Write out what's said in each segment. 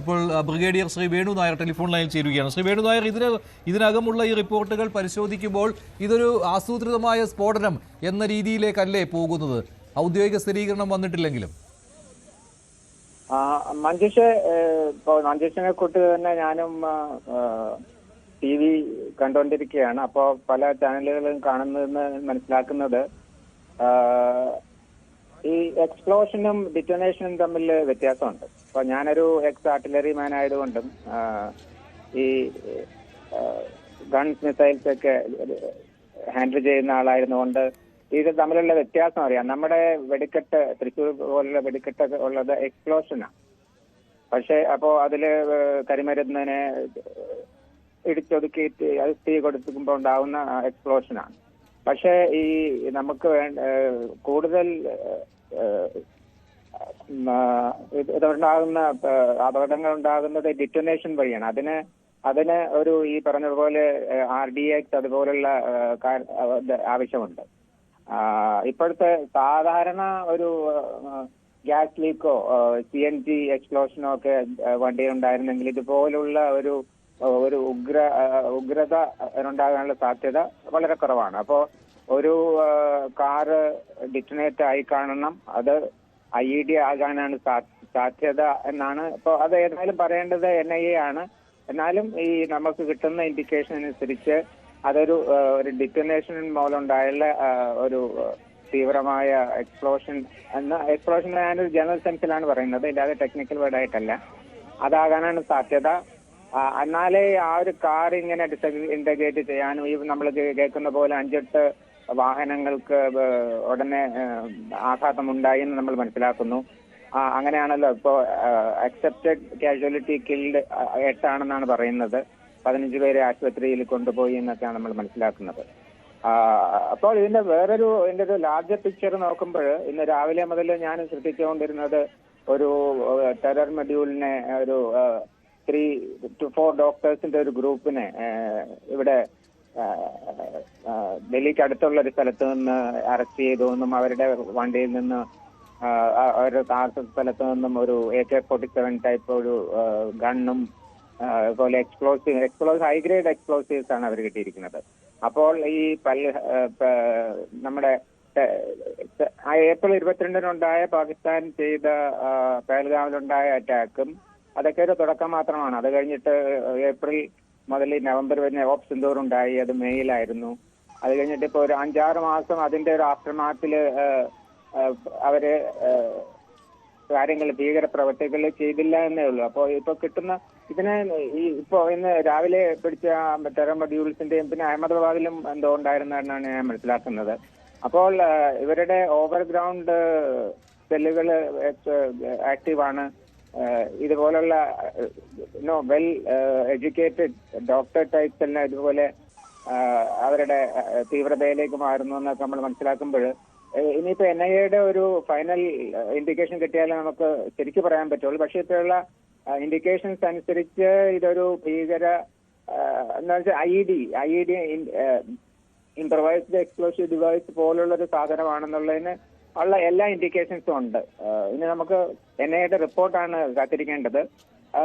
ഇപ്പോൾ brigadier Shri Venu Nair telephone ലൈനിൽ ചേരുകയാണ്. ശ്രീ വേണു നായർ ഇതിന് ഇതിനകമുള്ള ഈ റിപ്പോർട്ടുകൾ പരിശോധിക്കുമ്പോൾ ഇതൊരു ആസൂത്രിതമായ സ്ഫോടനം എന്ന രീതിയിലേക്കല്ലേ പോകുന്നത്? ഔദ്യോഗിക സ്ഥിരീകരണം വന്നിട്ടില്ലെങ്കിലും. മഞ്ജുഷ് മഞ്ജുഷിനെ കൂട്ട് തന്നെ ഞാനും ടി വി കണ്ടുകൊണ്ടിരിക്കുകയാണ് അപ്പോൾ പല ചാനലുകളും കാണുന്നതെന്ന് മനസ്സിലാക്കുന്നത് ഈ എക്സ്പ്ലോഷനും ഡിറ്റനേഷനും തമ്മിൽ വ്യത്യാസമുണ്ട്. അപ്പൊ ഞാനൊരു എക്സ് ആർട്ടിലറി മാൻ ആയതുകൊണ്ടും ഈ ഗൺസ് മിസൈൽസ് ഒക്കെ ഹാൻഡിൽ ചെയ്യുന്ന ആളായിരുന്നുകൊണ്ട് ഇത് തമ്മിലുള്ള വ്യത്യാസം അറിയാം. നമ്മുടെ വെടിക്കെട്ട് തൃശ്ശൂർ പോലുള്ള വെടിക്കെട്ട് ഉള്ളത് എക്സ്പ്ലോഷനാണ് പക്ഷെ അപ്പോ അതിൽ കരിമരുന്നിനെ ഇടിച്ചൊതുക്കിയിട്ട് അത് തീ കൊടുക്കുമ്പോൾ ഉണ്ടാവുന്ന എക്സ്പ്ലോഷനാണ് പക്ഷെ ഈ നമുക്ക് വേണ്ട കൂടുതൽ ഇതുണ്ടാകുന്ന അപകടങ്ങൾ ഉണ്ടാകുന്നത് ഡിറ്റനേഷൻ വഴിയാണ്. അതിന് അതിന് ഒരു ഈ പറഞ്ഞതുപോലെ ആർ ഡി എക്സ് അതുപോലുള്ള ആവശ്യമുണ്ട്. ഇപ്പോഴത്തെ സാധാരണ ഒരു ഗ്യാസ് ലീക്കോ സി എൻ ജി എക്സ്പ്ലോഷനോ ഒക്കെ വണ്ടിയിൽ ഉണ്ടായിരുന്നെങ്കിൽ ഇതുപോലുള്ള ഒരു ഒരു ഉഗ്ര ഉഗ്രത ഉണ്ടാകാനുള്ള സാധ്യത വളരെ കുറവാണ്. അപ്പോ ഒരു കാറ് ഡിറ്റനേറ്റ് ആയി കാണണം. അത് ഐ ഇ ഡി ആകാനാണ് സാധ്യത എന്നാണ്. ഇപ്പോൾ അത് ഏതായാലും പറയേണ്ടത് എൻ ഐ എ ആണ്. എന്നാലും ഈ നമുക്ക് കിട്ടുന്ന ഇൻഡിക്കേഷൻ അനുസരിച്ച് അതൊരു ഒരു ഡിറ്റനേഷൻ മൂലമുണ്ടായുള്ള ഒരു തീവ്രമായ എക്സ്പ്ലോഷൻ എന്ന എക്സ്പ്ലോഷൻ ഞാനൊരു ജനറൽ സെൻസിലാണ് പറയുന്നത്. ഇല്ലാതെ ടെക്നിക്കൽ വേർഡ് ആയിട്ടല്ല. അതാകാനാണ് സാധ്യത. എന്നാലേ ആ ഒരു കാർ ഇങ്ങനെ ഇന്റഗ്രേറ്റ് ചെയ്യാനും ഈ നമ്മൾ കേൾക്കുന്ന പോലെ അഞ്ചെട്ട് വാഹനങ്ങൾക്ക് ഉടനെ ആഘാതമുണ്ടായി എന്ന് നമ്മൾ മനസ്സിലാക്കുന്നു. അങ്ങനെയാണല്ലോ ഇപ്പോ അക്സെപ്റ്റഡ് കാഷ്വാലിറ്റി കിൽഡ് എട്ടാണെന്നാണ് പറയുന്നത്. പതിനഞ്ച് പേരെ ആശുപത്രിയിൽ കൊണ്ടുപോയി എന്നൊക്കെയാണ് നമ്മൾ മനസ്സിലാക്കുന്നത്. അപ്പോൾ ഇതിന്റെ വേറൊരു ഇതിന്റെ ഒരു ലാർജർ പിക്ചർ നോക്കുമ്പോൾ ഇന്ന് രാവിലെ മുതൽ ഞാൻ ശ്രദ്ധിച്ചുകൊണ്ടിരുന്നത് ഒരു ടെറർ മെഡ്യൂളിനെ ഒരു ത്രീ ടു ഫോർ ഡോക്ടേഴ്സിന്റെ ഒരു ഗ്രൂപ്പിനെ ഇവിടെ ഡൽഹിക്ക് അടുത്തുള്ള ഒരു സ്ഥലത്ത് നിന്ന് അറസ്റ്റ് ചെയ്തു എന്നും അവരുടെ വണ്ടിയിൽ നിന്ന് അവരുടെ താമസ സ്ഥലത്ത് നിന്നും ഒരു A K forty seven type ഒരു ഗണ്ണും അതുപോലെ എക്സ്പ്ലോസീവ് എക്സ്പ്ലോസ് ഹൈ ഗ്രേഡ് എക്സ്പ്ലോസീവ്സ് ആണ് അവർ കിട്ടിയിരിക്കുന്നത്. അപ്പോൾ ഈ പല്ല നമ്മുടെ ഏപ്രിൽ ഇരുപത്തിരണ്ടിനുണ്ടായ പാകിസ്ഥാൻ ചെയ്ത പേൽഗാമിലുണ്ടായ അറ്റാക്കും അതൊക്കെ ഒരു തുടക്കം മാത്രമാണ്. അത് കഴിഞ്ഞിട്ട് ഏപ്രിൽ മുതൽ നവംബർ വരെ ഓപ്സ് സിന്ദൂർ ഉണ്ടായി അത് മെയ്യിലായിരുന്നു അത് കഴിഞ്ഞിട്ട് ഇപ്പൊ ഒരു അഞ്ചാറ് മാസം അതിന്റെ ഒരു ആഫ്റ്റർമാത്തിൽ അവർ കാര്യങ്ങൾ ഭീകര പ്രവർത്തികൾ ചെയ്തില്ല എന്നേ ഉള്ളൂ. അപ്പോൾ ഇപ്പൊ കിട്ടുന്ന ഇതിനെ ഈ ഇപ്പൊ ഇന്ന് രാവിലെ പിടിച്ച ടെറർ മൊഡ്യൂൾസിന്റെയും പിന്നെ അഹമ്മദാബാദിലും എന്തോ ഉണ്ടായിരുന്നെന്നാണ് ഞാൻ മനസ്സിലാക്കുന്നത്. അപ്പോൾ ഇവരുടെ ഓവർഗ്രൗണ്ട് സെല്ലുകൾ ആക്റ്റീവാണ്. ഇതുപോലുള്ള no well educated doctor types എല്ലാം ഇതുപോലെ അവരുടെ തീവ്രതയിലേക്ക് മാറുന്നു എന്നൊക്കെ നമ്മൾ മനസ്സിലാക്കുമ്പോൾ ഇനിയിപ്പോ എൻ ഐ എയുടെ ഒരു ഫൈനൽ ഇൻഡിക്കേഷൻ കിട്ടിയാലേ നമുക്ക് ശരിക്ക് പറയാൻ പറ്റുള്ളൂ. പക്ഷേ ഇപ്പോഴുള്ള ഇൻഡിക്കേഷൻസ് അനുസരിച്ച് ഇതൊരു ഭീകര എന്താ വെച്ചാൽ I D I D improvised explosive device പോലുള്ള ഒരു സാധനമാണെന്നുള്ളതിന് ഉള്ള എല്ലാ ഇൻഡിക്കേഷൻസും ഉണ്ട്. ഇനി നമുക്ക് എൻ ഐയുടെ റിപ്പോർട്ടാണ് കാത്തിരിക്കേണ്ടത്.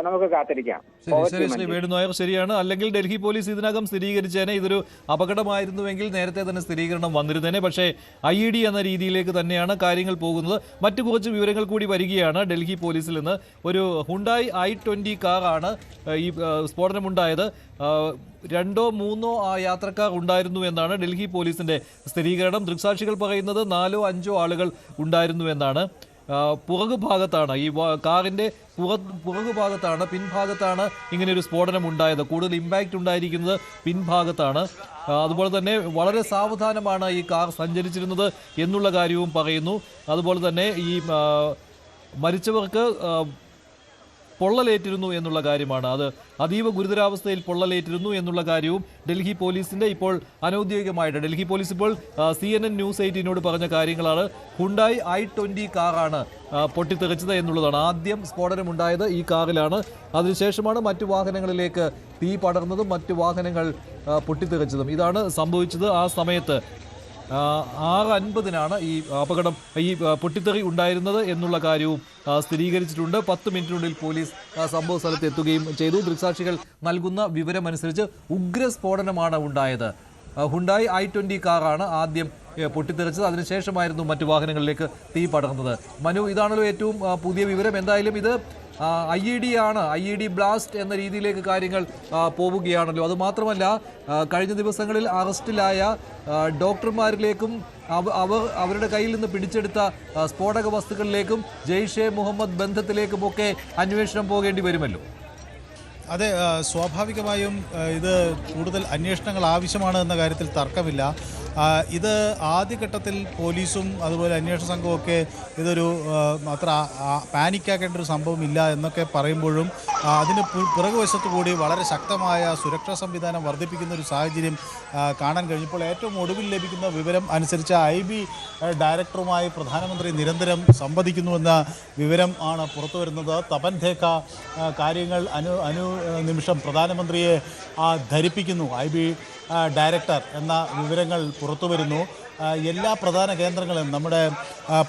നമുക്ക് കാത്തിരിക്കാം. ശരി ശ്രീ മഞ്ജു. ശരിയാണ്. അല്ലെങ്കിൽ ഡൽഹി പോലീസ് ഇതിനകം സ്ഥിരീകരിച്ചേനെ. ഇതൊരു അപകടമായിരുന്നുവെങ്കിൽ നേരത്തെ തന്നെ സ്ഥിരീകരണം വന്നിരുന്നേനെ. പക്ഷേ ഐ ഇ ഡി എന്ന രീതിയിലേക്ക് തന്നെയാണ് കാര്യങ്ങൾ പോകുന്നത്. മറ്റു കുറച്ച് വിവരങ്ങൾ കൂടി വരികയാണ്. ഡൽഹി പോലീസിൽ നിന്ന് ഒരു ഹുണ്ടായി ഐ ട്വന്റി കാറാണ് ആണ് ഈ സ്ഫോടനമുണ്ടായത്. രണ്ടോ മൂന്നോ ആ യാത്രക്കാർ ഉണ്ടായിരുന്നു എന്നാണ് ഡൽഹി പോലീസിന്റെ സ്ഥിരീകരണം. ദൃക്സാക്ഷികൾ പറയുന്നത് നാലോ അഞ്ചോ ആളുകൾ ഉണ്ടായിരുന്നു എന്നാണ്. പുറകു ഭാഗത്താണ്. ഈ കാറിന്റെ പുറ പുറകു ഭാഗത്താണ് പിൻഭാഗത്താണ് ഇങ്ങനെ ഒരു സ്ഫോടനം ഉണ്ടായത്. കൂടുതൽ ഇമ്പാക്റ്റ് ഉണ്ടായിരിക്കുന്നത് പിൻഭാഗത്താണ്. അതുപോലെ തന്നെ വളരെ സാവധാനമാണ് ഈ കാർ സഞ്ചരിച്ചിരുന്നത് എന്നുള്ള കാര്യവും പറയുന്നു. അതുപോലെ തന്നെ ഈ മരിച്ചവർക്ക് പൊള്ളലേറ്റിരുന്നു എന്നുള്ള കാര്യമാണ്. അത് അതീവ ഗുരുതരാവസ്ഥയിൽ പൊള്ളലേറ്റിരുന്നു എന്നുള്ള കാര്യവും ഡൽഹി പോലീസിന്റെ ഇപ്പോൾ അനൌദ്യോഗികമായിട്ട് ഡൽഹി പോലീസ് ഇപ്പോൾ സി എൻ എൻ ന്യൂസ് എയ്റ്റീനോട് പറഞ്ഞ കാര്യങ്ങളാണ്. ഹുണ്ടായി ഐ ട്വന്റി കാറാണ് പൊട്ടിത്തെറിച്ചത് എന്നുള്ളതാണ്. ആദ്യം സ്ഫോടനമുണ്ടായത് ഈ കാറിലാണ്. അതിനുശേഷമാണ് മറ്റു വാഹനങ്ങളിലേക്ക് തീ പടർന്നതും മറ്റു വാഹനങ്ങൾ പൊട്ടിത്തെറിച്ചതും. ഇതാണ് സംഭവിച്ചത് ആ സമയത്ത്. ആറ് അൻപതിനാണ് ഈ അപകടം ഈ പൊട്ടിത്തെറി ഉണ്ടായിരുന്നത് എന്നുള്ള കാര്യവും സ്ഥിരീകരിച്ചിട്ടുണ്ട്. പത്ത് മിനിറ്റിനുള്ളിൽ പോലീസ് സംഭവ സ്ഥലത്ത് എത്തുകയും ചെയ്തു. ദൃക്സാക്ഷികൾ നൽകുന്ന വിവരമനുസരിച്ച് ഉഗ്രസ്ഫോടനമാണ് ഉണ്ടായത്. ആ, ഹുണ്ടായി ഐ ട്വന്റി കാറാണ് ആദ്യം പൊട്ടിത്തെറിച്ചത്. അതിനുശേഷമായിരുന്നു മറ്റു വാഹനങ്ങളിലേക്ക് തീ പടർന്നത്. മനു ഇതാണല്ലോ ഏറ്റവും പുതിയ വിവരം. എന്തായാലും ഇത് ഐ ഇ ഡി ആണ് ഐ ഇ ഡി ബ്ലാസ്റ്റ് എന്ന രീതിയിലേക്ക് കാര്യങ്ങൾ പോവുകയാണല്ലോ. അതുമാത്രമല്ല കഴിഞ്ഞ ദിവസങ്ങളിൽ അറസ്റ്റിലായ ഡോക്ടർമാരിലേക്കും അവ- അവരുടെ കയ്യിൽ നിന്ന് പിടിച്ചെടുത്ത സ്ഫോടക വസ്തുക്കളിലേക്കും ജെയ്ഷെ മുഹമ്മദ് ബന്ധത്തിലേക്കുമൊക്കെ അന്വേഷണം പോകേണ്ടി വരുമല്ലോ. അതെ സ്വാഭാവികമായും ഇത് കൂടുതൽ അന്വേഷണങ്ങൾ ആവശ്യമാണ് എന്ന കാര്യത്തിൽ തർക്കമില്ല. ഇത് ആദ്യഘട്ടത്തിൽ പോലീസും അതുപോലെ അന്വേഷണ സംഘമൊക്കെ ഇതൊരു അത്ര പാനിക്കാക്കേണ്ട ഒരു സംഭവം ഇല്ല എന്നൊക്കെ പറയുമ്പോഴും അതിന് പിറകു വശത്തുകൂടി കൂടി വളരെ ശക്തമായ സുരക്ഷാ സംവിധാനം വർദ്ധിപ്പിക്കുന്ന ഒരു സാഹചര്യം കാണാൻ കഴിഞ്ഞപ്പോൾ ഏറ്റവും ഒടുവിൽ ലഭിക്കുന്ന വിവരം അനുസരിച്ച് ഐ ബി ഡയറക്ടറുമായി പ്രധാനമന്ത്രി നിരന്തരം സംവദിക്കുന്നുവെന്ന വിവരം ആണ് പുറത്തു വരുന്നത്. തപൻ ധേക്ക കാര്യങ്ങൾ അനു അനു നിമിഷം പ്രധാനമന്ത്രിയെ ധരിപ്പിക്കുന്നു. ഐ ബി ഡയറക്ടർ എന്ന വിവരങ്ങൾ പുറത്തു വരുന്നു. എല്ലാ പ്രധാന കേന്ദ്രങ്ങളും നമ്മുടെ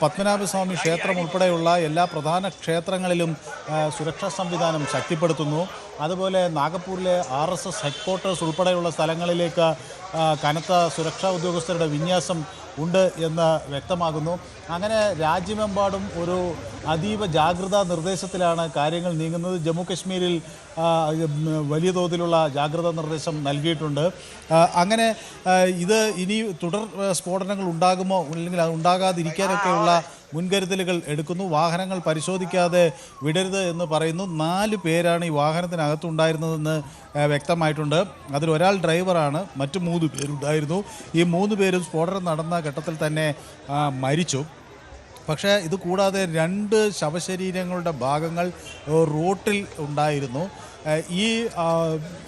പത്മനാഭസ്വാമി ക്ഷേത്രം ഉൾപ്പെടെയുള്ള എല്ലാ പ്രധാന ക്ഷേത്രങ്ങളിലും സുരക്ഷാ സംവിധാനം ശക്തിപ്പെടുത്തുന്നു. അതുപോലെ നാഗപ്പൂരിലെ ആർ എസ് എസ് ഹെഡ്ക്വാർട്ടേഴ്സ് ഉൾപ്പെടെയുള്ള സ്ഥലങ്ങളിലേക്ക് കനത്ത സുരക്ഷാ ഉദ്യോഗസ്ഥരുടെ വിന്യാസം ഉണ്ട് എന്ന് വ്യക്തമാകുന്നു. അങ്ങനെ രാജ്യമെമ്പാടും ഒരു അതീവ ജാഗ്രതാ നിർദ്ദേശത്തിലാണ് കാര്യങ്ങൾ നീങ്ങുന്നത്. ജമ്മു കശ്മീരിൽ വലിയ തോതിലുള്ള ജാഗ്രതാ നിർദ്ദേശം നൽകിയിട്ടുണ്ട്. അങ്ങനെ ഇത് ഇനി തുടർ സ്ഫോടനങ്ങൾ ഉണ്ടാകുമോ? അല്ലെങ്കിൽ അത് ഉണ്ടാകാതിരിക്കാനൊക്കെയുള്ള മുൻകരുതലുകൾ എടുക്കുന്നു. വാഹനങ്ങൾ പരിശോധിക്കാതെ വിടരുത് എന്ന് പറയുന്നു. നാല് പേരാണ് ഈ വാഹനത്തിനകത്തുണ്ടായിരുന്നതെന്ന് വ്യക്തമായിട്ടുണ്ട്. അതിലൊരാൾ ഡ്രൈവറാണ് മറ്റു മൂന്ന് പേരുണ്ടായിരുന്നു. ഈ മൂന്ന് പേരും സ്ഫോടനം നടന്ന ഘട്ടത്തിൽ തന്നെ മരിച്ചു. പക്ഷേ ഇത് കൂടാതെ രണ്ട് ശവശരീരങ്ങളുടെ ഭാഗങ്ങൾ റോട്ടിൽ ഉണ്ടായിരുന്നു. ഈ ആ,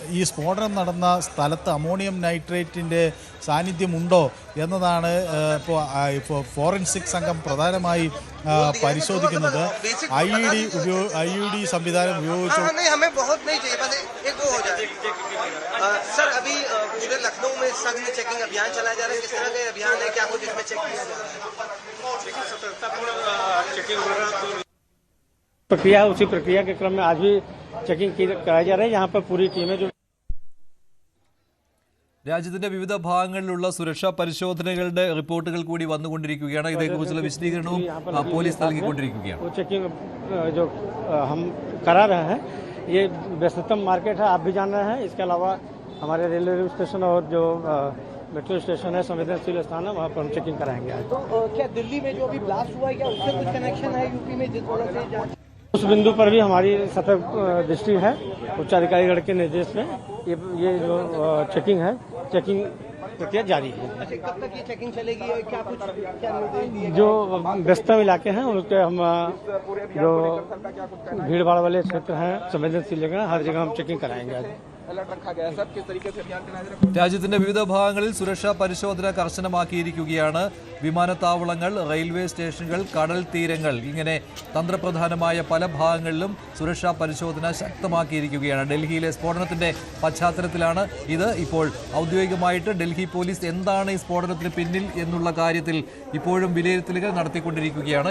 ഈ സ്ഫോടനം നടന്ന സ്ഥലത്ത് അമോണിയം നൈട്രേറ്റിൻ്റെ സാന്നിധ്യമുണ്ടോ എന്നതാണ് ഏഹ്, ഇപ്പോൾ ആ, ഇപ്പോൾ ഫോറൻസിക് സംഘം പ്രധാനമായി ആ, പരിശോധിക്കുന്നത് ഐ ഇ ഡി ഉപയോ ഐ ഇ ഡി സംവിധാനം ഉപയോഗിച്ചു हाँ नहीं हमें बहुत नहीं चाहिए बस एक वो हो जाए अ, सर अभी अ, पूरे लखनऊ में सघन चेकिंग अभियान चलाया जा रहा है किस तरह का अभियान है क्या कुछ इसमें चेक किया जा रहा है प्रक्रिया है उसी प्रक्रिया के क्रम में आज भी चेकिंग की कराई जा रही है यहाँ पर पूरी टीमें जो രാജ്യത്തിന്റെ വിവിധ ഭാഗങ്ങളിലുള്ള സുരക്ഷാ പരിശോധനകളുടെ റിപ്പോർട്ടുകൾ കൂടി വന്നുകൊണ്ടിരിക്കുകയാണ് ഇതേക്കുറിച്ചുള്ള വിശദീകരണവും ആ, പോലീസ് നൽകിക്കൊണ്ടിരിക്കുകയാണ് वो चेकिंग अ, जो अ, हम करा रहे हैं ये व्यस्ततम मार्केट है आप भी जान रहे हैं इसके अलावा हमारे रेलवे स्टेशन और जो अ, मेट्रो स्टेशन है संवेदनशील स्थान है वहाँ पर हम चेकिंग कराएंगे आज तो अ, क्या दिल्ली में जो अभी ब्लास्ट हुआ है क्या उससे कुछ कनेक्शन है यूपी में जिस वजह से जांच- उस बिंदु पर भी हमारी सतर्क दृष्टि है। उच्चाधिकारीगण के निर्देश में ये ये जो चेकिंग है चेकिंग प्रक्रिया जारी है। अच्छा कब तक ये चेकिंग चलेगी क्या कुछ क्या निर्देश जो व्यस्तम इलाके हैं उनके हम जो भीड़ भाड़ वाले क्षेत्र हैं संवेदनशील जगह हर जगह हम चेकिंग कराएँगे രാജ്യത്തിന്റെ വിവിധ ഭാഗങ്ങളിൽ സുരക്ഷാ പരിശോധന കർശനമാക്കിയിരിക്കുകയാണ്. വിമാനത്താവളങ്ങൾ റെയിൽവേ സ്റ്റേഷനുകൾ കടൽ തീരങ്ങൾ ഇങ്ങനെ തന്ത്രപ്രധാനമായ പല ഭാഗങ്ങളിലും സുരക്ഷാ പരിശോധന ശക്തമാക്കിയിരിക്കുകയാണ്. ഡൽഹിയിലെ സ്ഫോടനത്തിന്റെ പശ്ചാത്തലത്തിലാണ് ഇത് ഇപ്പോൾ. ഔദ്യോഗികമായിട്ട് ഡൽഹി പോലീസ് എന്താണ് ഈ സ്ഫോടനത്തിന് പിന്നിൽ എന്നുള്ള കാര്യത്തിൽ ഇപ്പോഴും വിലയിരുത്തലുകൾ നടത്തിക്കൊണ്ടിരിക്കുകയാണ്.